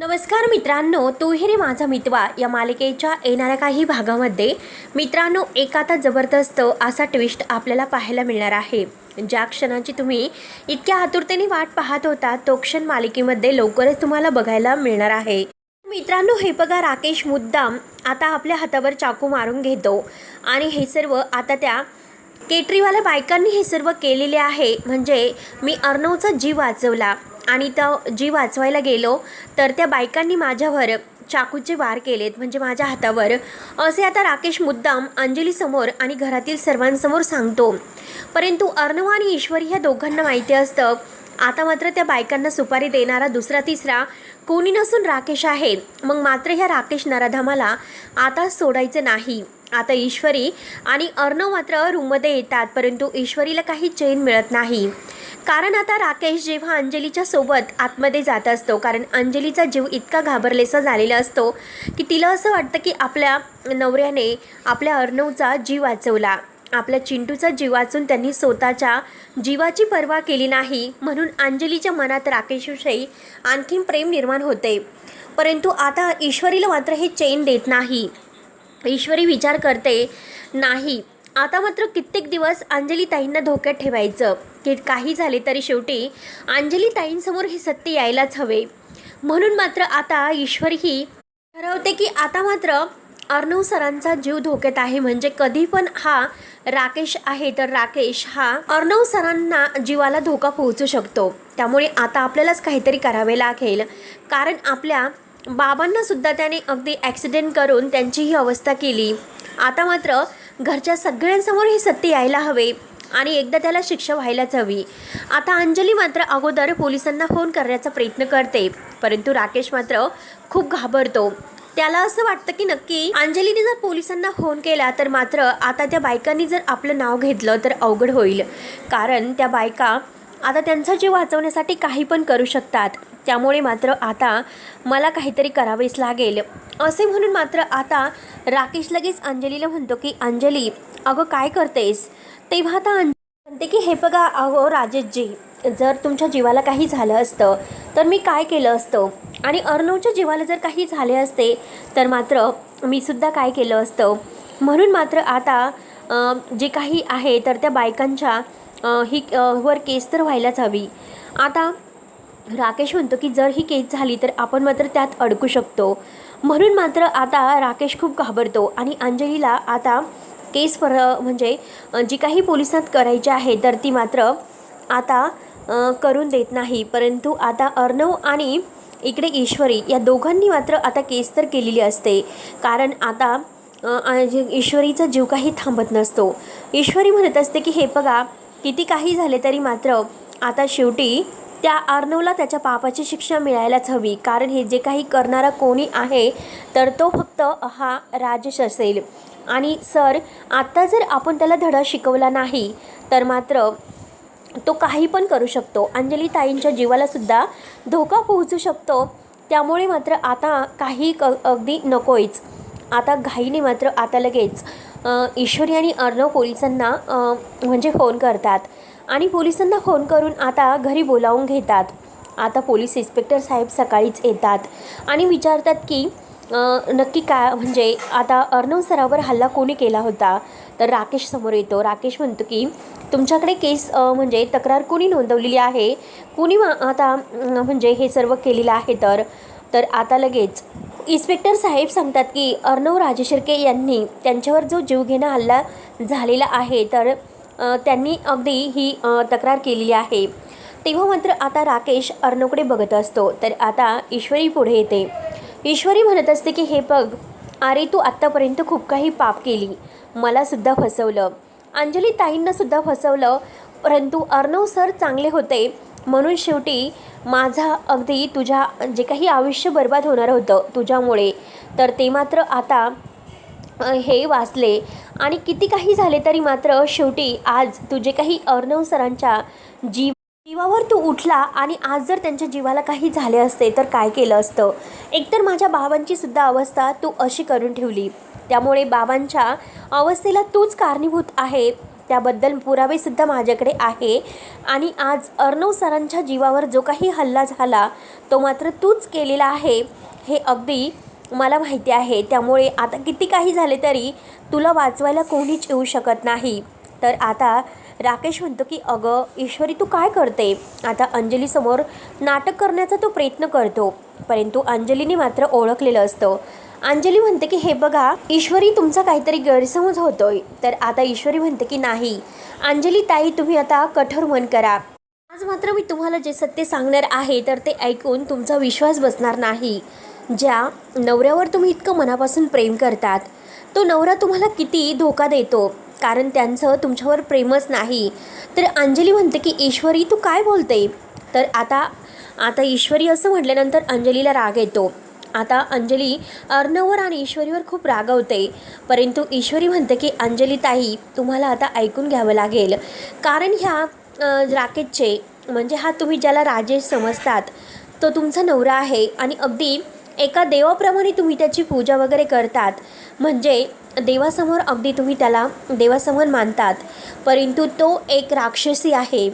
नमस्कार मित्रांनो तू हे रे माझा मितवा. या मालिकेच्या येणाऱ्या काही भागामध्ये मित्रांनो एक आता जबरदस्त असा ट्विस्ट आपल्याला पाहायला मिळणार आहे. ज्या क्षणाची तुम्ही इतक्या आतुरतेने वाट पाहत होता तो क्षण मालिकेमध्ये लवकरच तुम्हाला बघायला मिळणार आहे. मित्रांनो हे बघा राकेश मुद्दाम आता आपल्या हातावर चाकू मारून घेतो. आणि हे सर्व आता त्या केटरीवाल्या बायकांनी हे सर्व केलेले आहे. म्हणजे मी अर्णवचा जीव वाचवला. आणि त्या जी वाचवायला गेलो तर त्या बायकांनी माझ्यावर चाकूचे वार केलेत म्हणजे माझ्या हातावर. असे आता राकेश मुद्दाम अंजलीसमोर आणि घरातील सर्वांसमोर सांगतो. परंतु अर्णव आणि ईश्वरी ह्या दोघांना माहिती असतं आता मात्र त्या बायकांना सुपारी देणारा दुसरा तिसरा कोणी नसून राकेश आहे. मग मात्र ह्या राकेश नराधामाला आता सोडायचं नाही. आता ईश्वरी आणि अर्णव मात्र रूममध्ये येतात परंतु ईश्वरीला काही चैन मिळत नाही. कारण आता राकेश जेव्हा अंजलीच्या सोबत आतमध्ये जात असतो कारण अंजलीचा जीव इतका घाबरलेसा झालेला असतो की तिला असं वाटतं की आपल्या नवऱ्याने आपल्या अर्णवचा जीव वाचवला. आपल्या चिंटूचा जीव वाचून त्यांनी स्वतःच्या जीवाची पर्वा केली नाही म्हणून अंजलीच्या मनात राकेशविषयी आणखीन प्रेम निर्माण होते. परंतु आता ईश्वरीला मात्र हे चैन देत नाही. ईश्वरी विचार करते नाही आता मात्र कित्येक दिवस अंजली ताईंना धोक्यात ठेवायचं. की काही झाले तरी शेवटी अंजली ताईंसमोर हे सत्य यायलाच हवे. म्हणून मात्र आता ईश्वर ही ठरवते की आता मात्र अर्णव सरांचा जीव धोक्यात आहे. म्हणजे कधी पण हा राकेश आहे तर राकेश हा अर्णव सरांना जीवाला धोका पोहोचू शकतो. त्यामुळे आता आपल्यालाच काहीतरी करावे लागेल. कारण आपल्या बाबांना सुद्धा त्याने अगदी ॲक्सिडेंट करून त्यांची ही अवस्था केली. आता मात्र घरच्या सगळ्यांसमोर हे सत्य यायला हवे. आणि एकदा त्याला शिक्षा व्हायलाच हवी. आता अंजली मात्र अगोदर पोलिसांना फोन करण्याचा प्रयत्न करते. परंतु राकेश मात्र खूप घाबरतो. त्याला असं वाटतं की नक्की अंजलीने जर पोलिसांना फोन केला तर मात्र आता त्या बायकांनी जर आपलं नाव घेतलं तर अवघड होईल. कारण त्या बायका आता त्यांचा जीव वाचवण्यासाठी काही पण करू शकतात. त्यामुळे मात्र आता मला काहीतरी करावेच लागेल. असे म्हणून मात्र आता राकेश लगेच अंजलीला म्हणतो की अंजली अगं काय करतेस? तेव्हा आता म्हणते की हे बघा अहो राजेशजी जर तुमच्या जीवाला काही झालं असतं तर मी काय केलं असतं? आणि अर्णवच्या जीवाला जर काही झाले असते तर मात्र मी सुद्धा काय केलं असतं? म्हणून मात्र आता जे काही आहे तर त्या बायकांच्या ही वर केस तर व्हायलाच हवी. आता राकेश म्हणतो की जर ही केस झाली तर आपण मात्र त्यात अडकू शकतो. म्हणून मात्र आता राकेश खूप घाबरतो आणि अंजलीला आता केस पर म्हणजे जी काही पोलिसात करायची आहे तर ती मात्र आता करून देत नाही. परंतु आता अर्णव आणि इकडे ईश्वरी या दोघांनी मात्र आता केस तर केलेली असते. कारण आता ईश्वरीचा जीव काही थांबत नसतो. ईश्वरी म्हणत असते की हे बघा किती काही झाले तरी मात्र आता शेवटी त्या अर्णवला त्याच्या पापाची शिक्षा मिळायलाच हवी. कारण हे जे काही करणारा कोणी आहे तर तो फक्त हा राजेश असेल. आणि सर आत्ता जर आपण त्याला धडा शिकवला नाही तर मात्र तो काही पण करू शकतो. अंजली ताईंच्या जीवालासुद्धा धोका पोहोचू शकतो. त्यामुळे मात्र आता काही क अगदी नकोयच. आता घाईने मात्र आता लगेच ईश्वरी आणि अर्णव पोलिसांना म्हणजे फोन करतात. आणि पोलिसांना फोन करून आता घरी बोलावून घेतात. आता पोलीस इन्स्पेक्टर साहेब सकाळीच येतात आणि विचारतात की नक्की काय म्हणजे आता अर्णव सरावर हल्ला कोणी केला होता? तर राकेश समोर येतो. राकेश म्हणतो की तुमच्याकडे केस म्हणजे तक्रार कोणी नोंदवलेली आहे? कोणी मा- आता म्हणजे हे सर्व केलेलं आहे तर? तर आता लगेच इन्स्पेक्टर साहेब सांगतात की अर्णव राजशिर्के यांनी त्यांच्यावर जो जीवघेणा हल्ला झालेला आहे तर त्यांनी अगदी ही तक्रार केलेली आहे. तेव्हा मात्र आता राकेश अर्णवकडे बघत असतो. तर आता ईश्वरी पुढे येते. ईश्वरी म्हणत असते की हे बघ अरे तू आत्तापर्यंत खूप काही पाप केली. मलासुद्धा फसवलं. अंजली ताईंनासुद्धा फसवलं. परंतु अर्णव सर चांगले होते. म्हणून शेवटी माझा अगदी तुझ्या जे काही आयुष्य बर्बाद होणार होतं तुझ्यामुळे तर ते मात्र आता हे वाचले. आणि किती काही झाले तरी मात्र शेवटी आज तुझे काही अर्णव सरांच्या जीव जीवावर तू उठला आणि आज जर त्यांच्या जीवाला काही झाले असते तर काय केलं असतं? एकतर माझ्या बाबांची सुद्धा अवस्था तू अशी करून ठेवली. त्यामुळे बाबांच्या अवस्थेला तूच कारणीभूत आहे. त्याबद्दल पुरावेसुद्धा माझ्याकडे आहे. आणि आज अर्णव सरांच्या जीवावर जो काही हल्ला झाला तो मात्र तूच केलेला आहे. हे अगदी मला माहिती आहे. त्यामुळे आता किती काही झाले तरी तुला वाचवायला कोणीच येऊ शकत नाही. तर आता राकेश म्हणतो की अगं ईश्वरी तू काय करते? आता अंजलीसमोर नाटक करण्याचा तो प्रयत्न करतो परंतु अंजलीने मात्र ओळखलेलं असतं. अंजली म्हणते की हे बघा ईश्वरी तुमचा काहीतरी गैरसमज होतोय. तर आता ईश्वरी म्हणते की नाही. अंजली ताई तुम्ही आता कठोर मन करा. आज मात्र मी तुम्हाला जे सत्य सांगणार आहे तर ते ऐकून तुमचा विश्वास बसणार नाही. ज्या नवऱ्यावर तुम्ही इतकं मनापासून प्रेम करतात तो नवरा तुम्हाला किती धोका देतो. कारण त्यांचं तुमच्यावर प्रेमच नाही. तर अंजली म्हणते की ईश्वरी तू काय बोलते? तर आता आता ईश्वरी असं म्हटल्यानंतर अंजलीला राग येतो. आता अंजली अर्णवर आणि ईश्वरीवर खूप रागवते. परंतु ईश्वरी म्हणते की अंजली ताई तुम्हाला आता ऐकून घ्यावं लागेल. कारण ह्या राकेशचे म्हणजे हा तुम्ही ज्याला राजेश समजतात तो तुमचा नवरा आहे. आणि अगदी एका देवाप्रमाणे तुम्ही त्याची पूजा वगैरे करतात. म्हणजे देवासमोर अगदी तुम्ही त्याला देवासमोर मानतात परंतु तो एक राक्षसी आहे.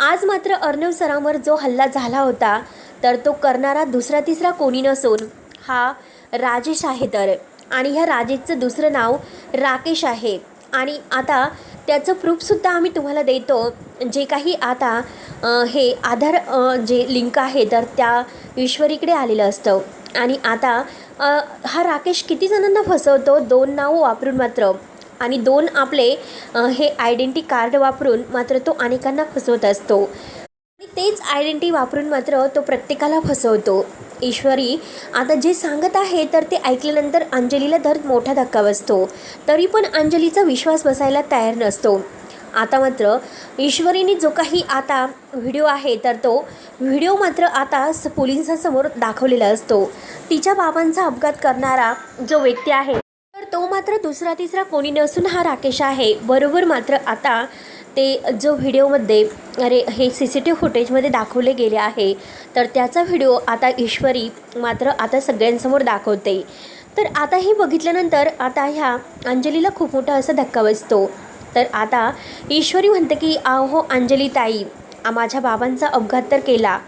आज मात्र अर्णव सरांवर जो हल्ला झाला होता तर तो करणारा दुसरा तिसरा कोणी नसून हा राजेश आहे तर. आणि ह्या राजेशचं दुसरं नाव राकेश आहे. आणि आता त्याचं प्रूफसुद्धा आम्ही तुम्हाला देतो. जे काही आता हे आधार जे लिंक आहे तर त्या ईश्वरीकडे आलेलं असतं. आणि आता हा राकेश किती जणांना फसवतो? दोन नावं वापरून मात्र. आणि दोन आपले हे आयडेंटी कार्ड वापरून मात्र तो अनेकांना फसवत असतो. आणि तेच आयडेंटिटी वापरून मात्र तो प्रत्येकाला फसवतो. ईश्वरी आता जे सांगत आहे तर ते ऐकल्यानंतर अंजलीला धर मोठा धक्का बसतो. तरी पण अंजलीचा विश्वास बसायला तयार नसतो. आता मात्र ईश्वरीने जो काही आता व्हिडिओ आहे तर तो व्हिडिओ मात्र आता स पोलिसांसमोर दाखवलेला असतो. तिच्या बाबांचा अपघात करणारा जो व्यक्ती आहे तर तो मात्र दुसरा तिसरा कोणी नसून हा राकेश आहे. बरोबर मात्र आता ते जो व्हिडिओमध्ये अरे हे सी सी टी व्ही फुटेजमध्ये दाखवले गेले आहे तर त्याचा व्हिडिओ आता ईश्वरी मात्र आता सगळ्यांसमोर दाखवते. तर आता हे बघितल्यानंतर आता ह्या अंजलीला खूप मोठा असा धक्का बसतो. तर आता ईश्वरी म्हणते की आहो अंजली ताई माझ्या बाबांचा अपघात तर केला.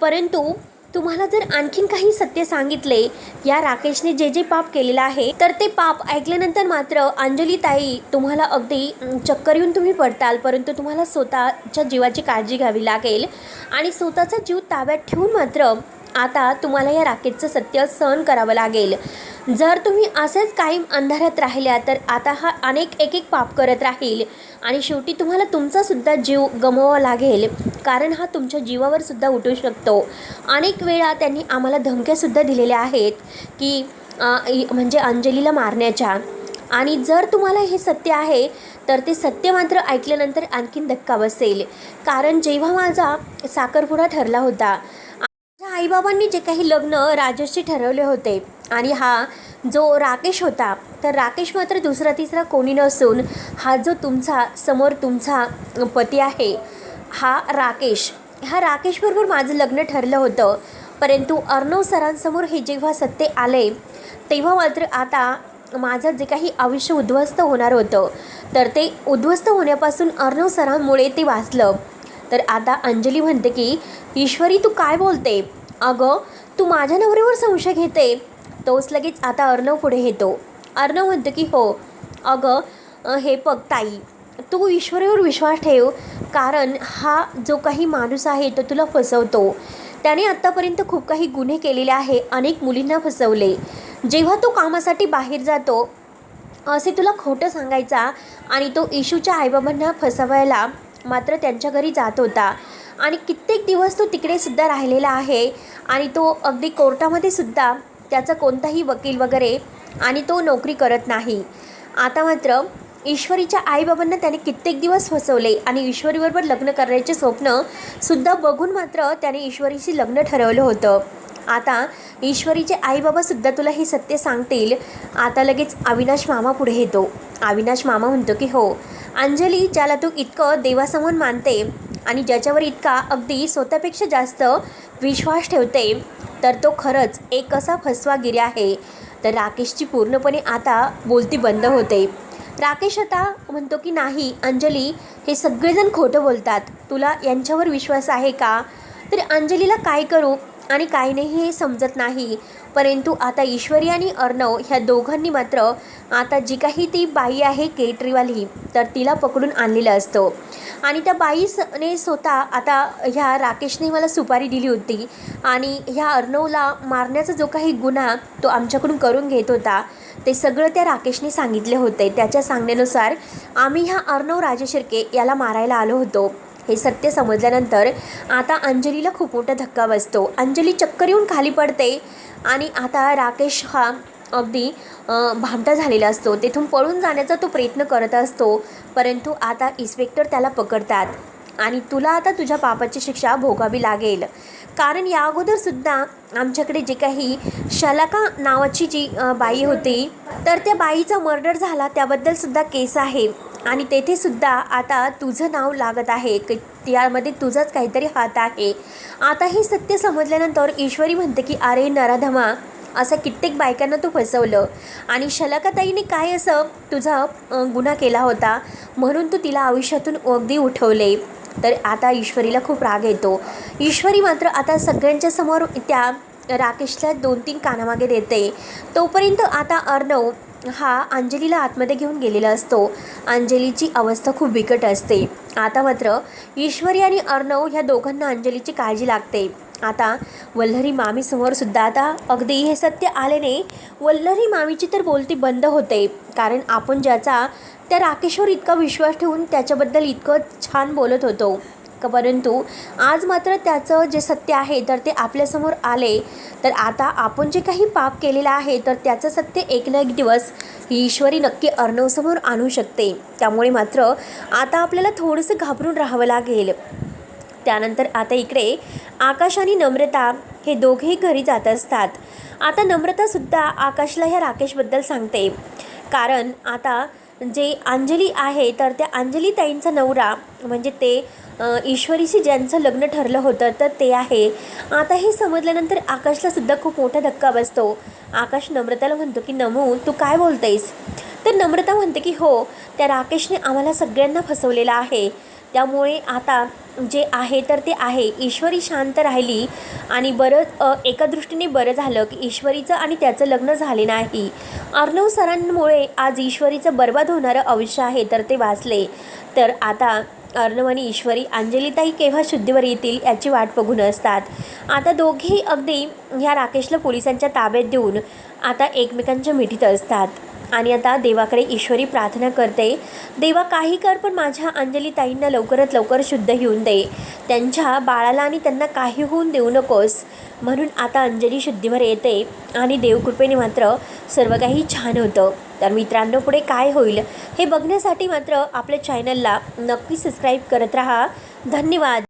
परंतु तुम्हाला जर आणखीन काही सत्य सांगितले या राकेशने जे जे पाप केलेलं आहे तर ते पाप ऐकल्यानंतर मात्र अंजली ताई तुम्हाला अगदी चक्कर येऊन तुम्ही पडताल. परंतु तुम्हाला स्वतःच्या जीवाची काळजी घ्यावी लागेल. आणि स्वतःचा जीव ताब्यात ठेवून मात्र आता तुम्हाला या राकेशचं सत्य सहन करावं लागेल. जर तुम्ही असेच कायम अंधारात राहिल्या तर आता हा अनेक एक एक पाप करत राहील. आणि शेवटी तुम्हाला तुमचासुद्धा जीव गमवावा लागेल कारण हा तुमच्या जीवावर सुद्धा उठू शकतो. अनेक वेळा त्यांनी आम्हाला धमक्यासुद्धा दिलेल्या आहेत की म्हणजे अंजलीला मारण्याच्या. आणि जर तुम्हाला हे सत्य आहे तर ते सत्य मात्र ऐकल्यानंतर आणखीन धक्का बसेल. कारण जेव्हा माझा साखरपुडा ठरला होता माझ्या आईबाबांनी जे काही लग्न राजेशशी ठरवले होते आणि हा जो राकेश होता तर राकेश मात्र दुसरा तिसरा कोणी नसून हा जो तुमचा समोर तुमचा पती आहे हा राकेश. ह्या राकेशबरोबर माझं लग्न ठरलं होतं परंतु अर्णव सरांसमोर हे जेव्हा सत्य आले तेव्हा मात्र आता माझं जे काही आयुष्य उद्ध्वस्त होणार होतं. तर ते उद्ध्वस्त होण्यापासून अर्णव सरांमुळे ते वाचलं. तर आता अंजली म्हणते की ईश्वरी तू काय बोलते? अगं तू माझ्या नवऱ्यावर संशय घेते. तोच लगेच आता अर्णव पुढे येतो. अर्णव म्हणतो की हो. अगं हे बघ ताई तू ईश्वरीवर विश्वास ठेव कारण हा जो काही माणूस आहे तो तुला फसवतो. त्याने आत्तापर्यंत खूप काही गुन्हे केलेले आहे अनेक मुलींना फसवले. जेव्हा तो कामासाठी बाहेर जातो असे तुला खोटं सांगायचा आणि तो इशूच्या आईबाबांना फसवायला मात्र त्यांच्या घरी जात होता. आणि कित्येक दिवस तो तिकडेसुद्धा राहिलेला आहे. आणि तो अगदी कोर्टामध्ये सुद्धा त्याचा कोणताही वकील वगैरे आणि तो नोकरी करत नाही. आता मात्र ईश्वरीच्या आईबाबांना त्याने कित्येक दिवस फसवले आणि ईश्वरीबरोबर लग्न करण्याचे स्वप्न सुद्धा बघून मात्र त्याने ईश्वरीशी लग्न ठरवलं होतं. आता ईश्वरीचे आईबाबासुद्धा तुला हे सत्य सांगतील. आता लगेच अविनाश मामा पुढे येतो. अविनाश मामा म्हणतो की हो अंजली ज्याला तू इतकं देवासमोर मानते आणि ज्याच्यावर इतका अगदी स्वतःपेक्षा जास्त विश्वास ठेवते तर तो खरंच एक असा फसवागिरी आहे. तर राकेशची पूर्णपणे आता बोलती बंद होते. राकेश आता म्हणतो की नाही अंजली हे सगळेजण खोटं बोलतात. तुला यांच्यावर विश्वास आहे का? तर अंजलीला काय करू? आणि काय नाही हे समजत नाही. परंतु आता ईश्वरी आणि अर्णव ह्या दोघांनी मात्र आता जी काही ती बाई आहे केटरीवाली तर तिला पकडून आणलेलं असतं. आणि त्या बाईसने स्वतः आता ह्या राकेशने मला सुपारी दिली होती आणि ह्या अर्णवला मारण्याचा जो काही गुन्हा तो आमच्याकडून करून घेत होता ते सगळं त्या राकेशने सांगितले होते. त्याच्या सांगण्यानुसार आम्ही ह्या अर्णव राजशिर्के याला मारायला आलो होतो. हे सत्य समजल्यानंतर आता अंजलीला खूप मोठा धक्का बसतो. अंजली चक्कर येऊन खाली पडते. आणि आता राकेश हा अगदी भामटा झालेला असतो. तेथून पळून जाण्याचा तो प्रयत्न करत असतो परंतु आता इन्स्पेक्टर त्याला पकडतात. आणि तुला आता तुझ्या पापाची शिक्षा भोगावी लागेल. कारण या अगोदरसुद्धा आमच्याकडे जे काही शलाका नावाची जी बाई होती तर त्या बाईचा मर्डर झाला. त्याबद्दलसुद्धा केस आहे. आणि तेथेसुद्धा आता तुझं नाव लागत आहे. की त्यामध्ये तुझाच काहीतरी हात आहे. आता हे सत्य समजल्यानंतर ईश्वरी म्हणते की अरे नराधमा असं कित्येक बायकांना तू फसवलं. आणि शलाकाताईने काय असं तुझा गुन्हा केला होता? म्हणून तू तिला आयुष्यातून अगदी उठवले. तर आता ईश्वरीला खूप राग येतो. ईश्वरी मात्र आता सगळ्यांच्या समोर त्या राकेशला दोन तीन कानामागे देते. तोपर्यंत आता अर्णव हा अंजलीला आतमध्ये घेऊन गेलेला असतो. अंजलीची अवस्था खूप बिकट असते. आता मात्र ईश्वरी आणि अर्णव ह्या दोघांना अंजलीची काळजी लागते. आता वल्लरी मामीसमोर सुद्धा आता अगदी हे सत्य आल्याने वल्लरी मामीची तर बोलती बंद होते. कारण आपण ज्याचा त्या राकेशवर इतका विश्वास ठेवून त्याच्याबद्दल इतकं छान बोलत होतो. परंतु आज मात्र त्याचं जे सत्य आहे तर ते आपल्यासमोर आले. तर आता आपण जे काही पाप केलेलं आहे तर त्याचं सत्य एक ना एक दिवस ही ईश्वरी नक्की अर्णवसमोर आणू शकते. त्यामुळे मात्र आता आपल्याला थोडंसं घाबरून राहावं लागेल. त्यानंतर आता इकडे आकाश आणि नम्रता हे दोघेही घरी जात असतात. आता नम्रतासुद्धा आकाशला ह्या राकेशबद्दल सांगते. कारण आता जे अंजली आहे तर त्या अंजली ताईंचा नवरा म्हणजे ते ईश्वरीशी ज्यांचं लग्न ठरलं होतं तर ते आहे. आता हे समजल्यानंतर आकाशला सुद्धा खूप मोठा धक्का बसतो. आकाश नम्रताला म्हणतो की नमू तू काय बोलतेस? तर नम्रता म्हणते की हो त्या राकेशने आम्हाला सगळ्यांना फसवलेलं आहे. त्यामुळे आता जे आहे तर ते आहे. ईश्वरी शांत राहिली आणि बरं एका दृष्टीने बरं झालं की ईश्वरीचं आणि त्याचं लग्न झाले नाही. अर्णव सरांमुळे आज ईश्वरीचं बर्बाद होणारं आयुष्य आहे तर ते वाचले. तर आता अर्णव आणि ईश्वरी अंजलीताई केव्हा शुद्धीवर येतील याची वाट बघून असतात. आता दोघेही अगदी ह्या राकेशला पोलिसांच्या ताब्यात देऊन आता एकमेकांच्या मिठीत असतात. आणि आता देवाकडे ईश्वरी प्रार्थना करते. देवा काही कर पण माझ्या अंजली ताईंना लवकरात लवकर शुद्ध घेऊन दे. त्यांच्या बाळाला आणि त्यांना काही होऊन देऊ नकोस. म्हणून आता अंजली शुद्धीवर येते आणि देवकृपेने मात्र सर्व काही छान होतं. तर मित्रांनो पुढे काय होईल हे बघण्यासाठी मात्र आपल्या चॅनलला नक्की सबस्क्राईब करत राहा. धन्यवाद.